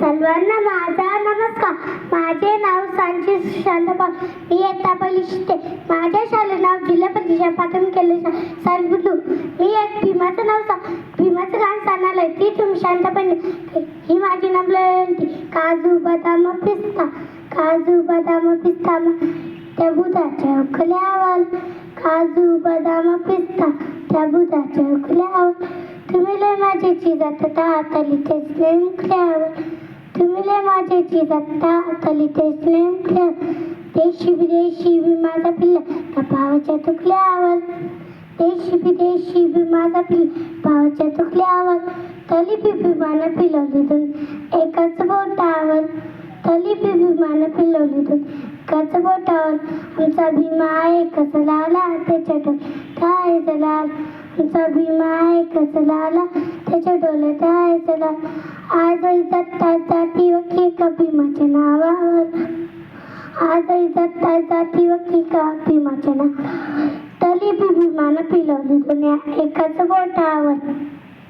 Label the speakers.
Speaker 1: सर्वांना माझा नमस्कार. माझे नाव सांची शांतपा. मी इयत्ता पहिली शिकते माझ्या शाळेचे नाव जिल्हा परिषद प्राथमिक केले बुद्धू मी एक भीमाचं नाव सांग भीमाचं गाणं सांगणार आहे. ती तुम्ही शांतपणे ही माझी नम्रती काजू बदाम पिस्ता. काजू बदाम पिस्ता. त्या बुधाच्या उखल्यावर. काजू बदाम पिस्ता. त्या बुधाच्या उखल्यावर. तुम्ही लय माझी चिजात हाताली तेच नेमक्यावर तुम्ही लय माझी चिजात हाताली तेच नेमक्यावर देशी विदेशी बी माझा पिल्ला त्या भावाच्या तुकल्यावर. देशी विदेशी बी माझा पिल्ला भावाच्या तुकल्यावर. तली बी बिमानं पिलवली दोन एकाच बोटावर. तली बी विमानं पिलवली दोन एकाच बोटावर. आमचा भीमा एकच लावला त्याच्या डोक्यात. काय जलाल? आमचा भीमा एकच लावला त्याच्या डोळ्यात काय जलाल आजही दत्ता जाती व का भीमाच्या नावावर? आजही दत्ता जाती व का भीमाच्या नाव तली बी विमानं पिलवली दुनिया एकाच बोटावर.